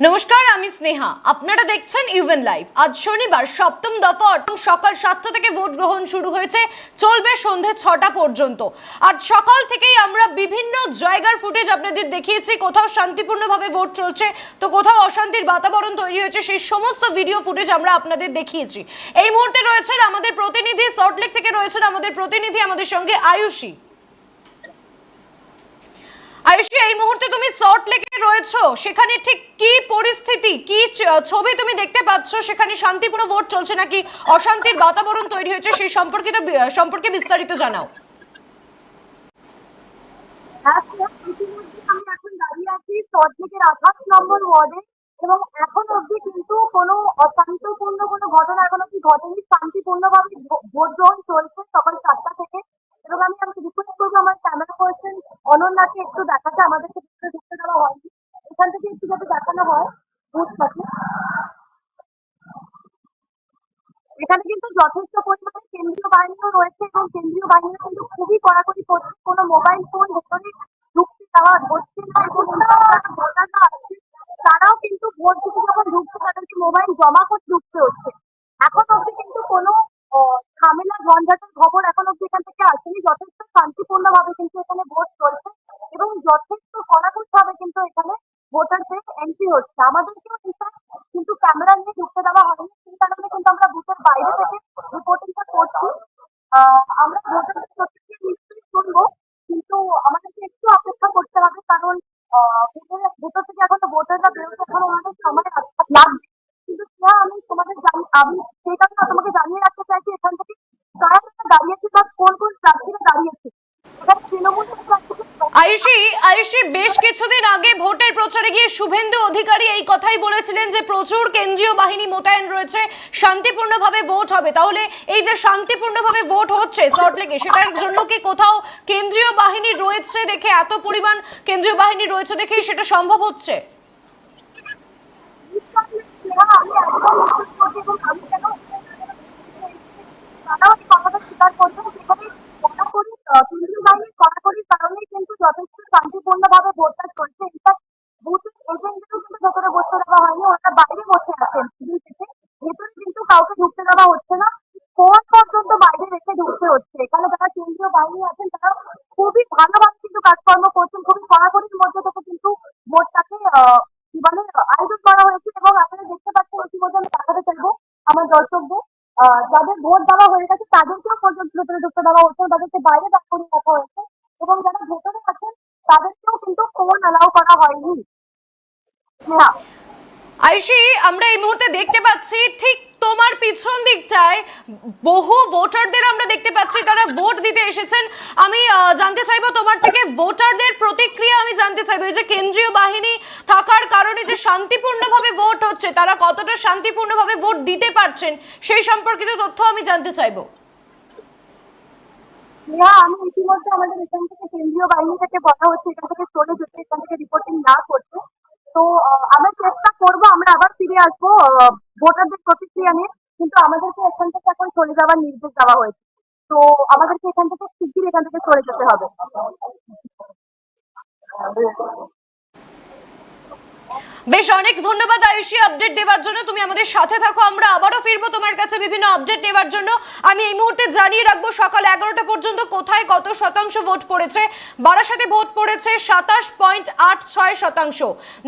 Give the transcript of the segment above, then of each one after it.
নমস্কার, আমি স্নেহা। আপনারা দেখছেন ইউভেন লাইভ আজ শনিবার, সপ্তম দফা সকাল সাতটা থেকে ভোট গ্রহণ শুরু হয়েছে, চলবে সন্ধে ছটা পর্যন্ত। আজ সকাল থেকেই আমরা বিভিন্ন জায়গার ফুটেজ আপনাদের দেখিয়েছি, কোথাও শান্তিপূর্ণভাবে ভোট চলছে, তো কোথাও অশান্তির বাতাবরণ তৈরি হয়েছে, সেই সমস্ত ভিডিও ফুটেজ আমরা আপনাদের দেখিয়েছি। এই মুহূর্তে রয়েছেন আমাদের প্রতিনিধি সল্টলেক থেকে রয়েছেন আমাদের প্রতিনিধি, আমাদের সঙ্গে আয়ুষী। আয়ুষী এই মুহূর্তে তুমি সল্ট লেকে রয়েছো। সেখানে ঠিক কি পরিস্থিতি কি ছবি তুমি দেখতে পাচ্ছ? সেখানে শান্তিপূর্ণ ভোট চলছে নাকি? অশান্তির বাতাবরণ তৈরি হয়েছে সেই সম্পর্কিত সম্পর্কে বিস্তারিত জানাও। হ্যাঁ, আমি এখন দাঁড়িয়ে আছি সল্টলেকের আঠাশ নম্বর ওয়ার্ডে এবং এখন অবধি কিন্তু কোনো অশান্তপূর্ণ কোনো ঘটনা এখন অবধি ঘটেনি। শান্তিপূর্ণভাবে ভোট গ্রহণ চলছে সকাল সাতটা থেকে এবং আমি আমাকে রিকোয়েস্ট করব আমার ক্যামেরা পার্সন অনন্যাকে একটু দেখাতে আমাদেরকে ভিতরে ঢুকতে দেওয়া হয়নি। এখান থেকে একটু যাতে দেখানো হয় বুথটাকে এখানে কিন্তু যথেষ্ট পরিমাণে কেন্দ্রীয় বাহিনীও রয়েছে এবং কেন্দ্রীয় বাহিনীও কিন্তু খুবই কড়াকড়ি করছে। কোনো মোবাইল ফোন ভেতরে ঢুকতে দেওয়া হচ্ছে না এবং যারা ভোটাররা আছে তারাও কিন্তু ভোট দিতে যখন ঢুকছে তাদেরকে মোবাইল জমা করে ঢুকতে হচ্ছে এখন অবধি কিন্তু কোনো আহ, ঝামেলা ঝঞ্ঝাটের খবর এখন অবধি এখান থেকে আসেনি যথেষ্ট শান্তিপূর্ণভাবে কিন্তু এখানে ভোট চলছে এবং যথেষ্ট কড়াকড়িভাবে কিন্তু এখানে ভোটারদের এন্ট্রি হচ্ছে আমাদেরকেও ইনফ্যাক্ট কিন্তু ক্যামেরা নিয়ে ঢুকতে দেওয়া হয়নি। সেই কারণে কিন্তু আমরা বুথের বাইরে থেকে রিপোর্টিংটা করছি। আমরা নিশ্চয়ই শুনব, কিন্তু আমাদেরকে একটু অপেক্ষা করতে হবে, কারণ ভেতর থেকে তো ভোটাররা বেরোতে এখনও আমাদের সময় লাগ- লাগবে কিন্তু আমি তোমাদের আমি সেই কারণে তোমাকে জানিয়ে রাখতে চাইছি, এখান থেকে কারা কারা দাঁড়িয়েছে বা কোন কোন প্রার্থীরা দাঁড়িয়েছে এখানে তৃণমূল প্রার্থীকে আয়ুষী, বেশ কিছুদিন আগে ভোটের প্রচারে গিয়ে শুভেন্দু অধিকারী এই কথাই বলেছিলেন যে প্রচুর কেন্দ্রীয় বাহিনী মোতায়েন রয়েছে, শান্তিপূর্ণভাবে ভোট হবে। তাহলে এই যে শান্তিপূর্ণভাবে ভোট হচ্ছে সল্টলেকে সেটার জন্য কি কোথাও কেন্দ্রীয় বাহিনী রয়েছে দেখে, এত পরিমাণ কেন্দ্রীয় বাহিনী রয়েছে দেখেই সেটা সম্ভব হচ্ছে স্নেহা, আমি একদম বিশ্বাস করছি এবং আমি কেন তারাও এই কথাটা স্বীকার করছেন যেখানে কড়াকড়ি আহ, কেন্দ্রীয় বাহিনীর কড়াকড়ির কারণেই কিন্তু যথেষ্ট শান্তিপূর্ণভাবে ভোটটা চলছে ইনফ্যাক্ট বুথের এজেন্টদেরও কিন্তু ভেতরে বসতে দেওয়া হয়নি ওরা বাইরে বসে আছেন। ভেতরে কিন্তু কাউকে ঢুকতে দেওয়া হচ্ছে না। ফোন পর্যন্ত বাইরে রেখে ঢুকতে হচ্ছে? এখানে যারা কেন্দ্রীয় বাহিনী আছেন, তারা খুবই ভালোভাবে কিন্তু কাজকর্ম করছেন, খুবই কড়াকড়ির মধ্যে থেকে কিন্তু ভোটটাকে কি বলে, আয়োজন করা হয়েছে এবং আপনারা দেখতে পাচ্ছেন ইতিমধ্যে আমি দেখাতে চাইব আমার দর্শকদের যাদের ভোট দেওয়া হয়ে গেছে, তাদেরকেও পর্যন্ত ভেতরে ঢুকতে দেওয়া হচ্ছে, তাদেরকে বাইরে দাঁড় করিয়ে রাখা হয়েছে এবং যারা ভেতরে আছেন, তাদেরকেও কিন্তু ফোন অ্যালাউ করা হয়নি। আয়ুষী, আমরা এই মুহূর্তে দেখতে পাচ্ছি ঠিক তোমার পিছন দিকটায় বহু ভোটারদের আমরা দেখতে পাচ্ছি, তারা ভোট দিতে এসেছেন। আমি জানতে চাইব তোমার থেকে ভোটারদের প্রতিক্রিয়া, আমি জানতে চাইব যে কেন্দ্রীয় বাহিনী থাকার কারণে যে শান্তিপূর্ণভাবে ভোট হচ্ছে, তারা কতটা শান্তিপূর্ণভাবে ভোট দিতে পারছেন, সেই সম্পর্কিত তথ্য আমি জানতে চাইব। স্নেহা আমি ইতিমধ্যে আমাদের এখান থেকে কেন্দ্রীয় বাহিনী থেকে হচ্ছে, এখান থেকে ভোটারদের প্রতিক্রিয়া নিয়ে, কিন্তু আমাদেরকে এখান থেকে এখন চলে যাওয়ার নির্দেশ দেওয়া হয়েছে। তো আমাদেরকে এখান থেকে শিগগির এখান থেকে চলে যেতে হবে। বেশ, অনেক ধন্যবাদ আয়ুষী আপডেট দেওয়ার জন্য। তুমি আমাদের সাথে থাকো, আমরা আবারও ফিরবো তোমার কাছে বিভিন্ন আপডেট নেওয়ার জন্য। আমি এই মুহূর্তে জানিয়ে রাখব, সকাল এগারোটা পর্যন্ত কোথায় কত শতাংশ ভোট পড়েছে? বারাসাতে ভোট পড়েছে সাতাশ পয়েন্ট আট ছয় শতাংশ,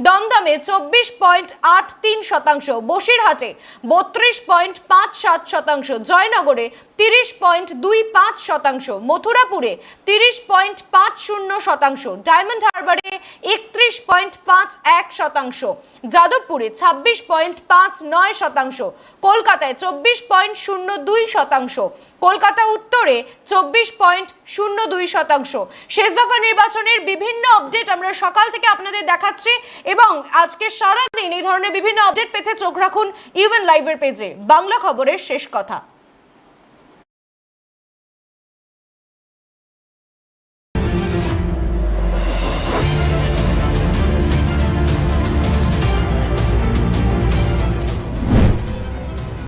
দমদমে চব্বিশ পয়েন্ট আট তিন শতাংশ, বসিরহাটে বত্রিশ পয়েন্ট পাঁচ সাত শতাংশ, জয়নগরে তিরিশ পয়েন্ট দুই পাঁচ শতাংশ, মথুরাপুরে তিরিশ পয়েন্ট পাঁচ শূন্য শতাংশ, ডায়মন্ড হারবারে একত্রিশ পয়েন্ট পাঁচ এক শতাংশ যাদবপুরে ছাব্বিশ পয়েন্ট পাঁচ নয় শতাংশ। কলকাতায় চব্বিশ পয়েন্ট শূন্য দুই শতাংশ। কলকাতা উত্তরে চব্বিশ পয়েন্ট শূন্য দুই শতাংশ। শেষ দফা নির্বাচনের বিভিন্ন আপডেট আমরা সকাল থেকে আপনাদের দেখাচ্ছি এবং আজকে সারাদিন এই ধরনের বিভিন্ন আপডেট পেতে চোখ রাখুন ইউএন লাইভের পেজে বাংলা খবরের শেষ কথা।